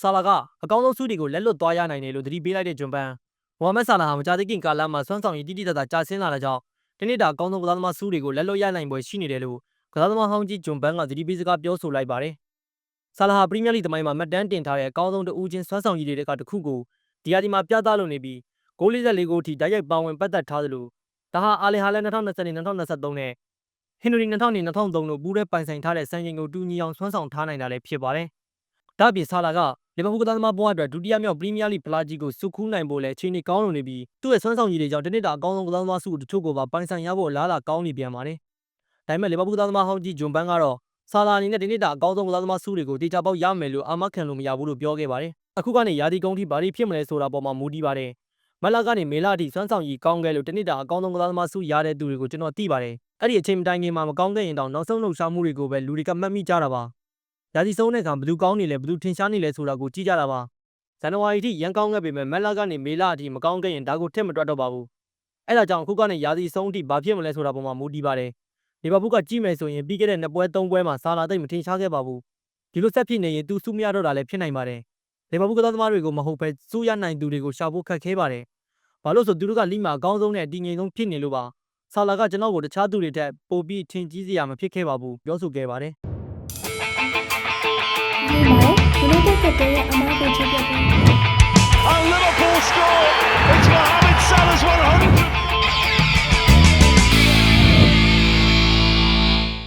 ဆာလာကအကောင်းဆုံးဆုတွေကိုလက်လွတ်သွားရနိုင်တယ်လို့သတိပေးလိုက်တဲ့ဂျွန်ပန်မိုဟာမက်ဆာလာဟာမကြာသေးခင်ကာလမှာစွမ်းဆောင်ရည်တိတိကျကျကျဆင်းလာတဲ့ကြောင့်ဒီနေ့တာအကောင်းဆုံးကစားသမားဆုတွေကိုလက်လွတ်ရနိုင်ပွဲရှိနေတယ်လို့ကစားသမားဟောင်းကြီးဂျွန်ပန်ကသတိပေးစကားပြောဆိုလိုက်ပါတယ်ဆာလာဟာပရီးမီးယားလိသမိုင်းမှာမှတ်တမ်းတင်ထားတဲ့အကောင်းဆုံးတဦးချင်းစွမ်းဆောင်ရည်တွေကတစ်ခုကိုဒီယာဒီမှာပြသလို့နေပြီးဂိုး44ဂိုးထိတိုက်ရိုက်ပါဝင်ပတ်သက်ထားသလိုဒါဟာအာလင်ဟာလည်း2020 2023နဲ့ဟင်နရီ2000 2003တို့ပူးရဲပိုင်ဆိုင်ထားတဲ့စံချိန်ကိုတူညီအောင်ဆွမ်းဆောင်ထားနိုင်တာလည်းဖြစ်ပါတယ်။ဒါ့အပြင်ဆာလာက လီဗာပူးကစားသမားဘဝအတွက်ဒုတိယမြောက်ပရီးမီးယားလိဖလားကြီးကိုစုခူးနိုင်ဖို့လည်းအခြေအနေကောင်းလွန်နေပြီးသူ့ရဲ့ဆွမ်းဆောင်ရည်တွေကြောင့်တနစ်တာအကောင်းဆုံးကစားသမားစုတချို့ကိုပါပိုင်ဆိုင်ရဖို့အလားအလာကောင်းနေပြန်ပါတယ်။ဒါပေမဲ့လီဗာပူးကစားသမားဟောင်းကြီးဂျွန်ပန်ကတော့ဆာလာအနေနဲ့ဒီနေ့တာအကောင်းဆုံးကစားသမားစုတွေကိုတေချာပေါက်ရမယ်လို့အာမခံလို့မရဘူးလို့ပြောခဲ့ပါတယ်။အခုကနေယာဒီကုန်းထိဘာတွေဖြစ်မလဲဆိုတာပေါ်မှာမူတည်ပါတယ်။မက်လာကနေမေလာအထိစွမ်းဆောင်ရည်ကောင်းခဲ့လို့တနေ့တာအကောင်းဆုံးကစားသမားစုရတဲ့သူတွေကိုကျွန်တော်သိပါတယ်။အဲ့ဒီအချိန်မတိုင်ခင်မှာမကောင်းတဲ့ရင်တောင်နောက်ဆုံးလှုပ်ရှားမှုတွေကိုပဲလူတွေကမှတ်မိကြတာပါ။ ရာသီဆုံးတဲ့အခါဘယ်သူကောင်းနေလဲဘယ်သူထင်ရှားနေလဲဆိုတာကိုကြည့်ကြတာပါ။ဇန်နဝါရီထိရန်ကောင်းခဲ့ပေမဲ့မက်လာကနေမေလာအထိမကောင်းခဲ့ရင်ဒါကိုထက်မတွက်တော့ပါဘူး။အဲ့ဒါကြောင့်အခုကနေရာသီဆုံးအထိဘာဖြစ်မလဲဆိုတာပေါ်မှာမူတည်ပါတယ်။လီဗာပူးကကြည့်မယ်ဆိုရင်ပြီးခဲ့တဲ့နှစ်ပွဲသုံးပွဲမှာဆာလာသိမ့်မထင်ရှားခဲ့ပါဘူး။ဒီလိုဆက်ဖြစ်နေရင်သူစူးမရတော့တာလည်းဖြစ်နိုင်ပါတယ်။လီဗာပူးကစားသမားတွေကိုမဟုတ်ပဲစူးရနိုင်သူတွေကိုရှာဖို့ခက်ခဲပါတယ်။ဘာလို့ဆိုသူတို့ကလိမှာအကောင်းဆုံးနဲ့အတည်ငြိမ်ဆုံးဖြစ်နေလို့ပါ။ဆာလာကကျွန်တော်ကိုတခြားသူတွေထက်ပိုပြီးထင်ကြီးစရာမဖြစ်ခဲ့ပါဘူးပြောဆိုခဲ့ပါတယ်။ဒီမှာ Okay, I'm not going to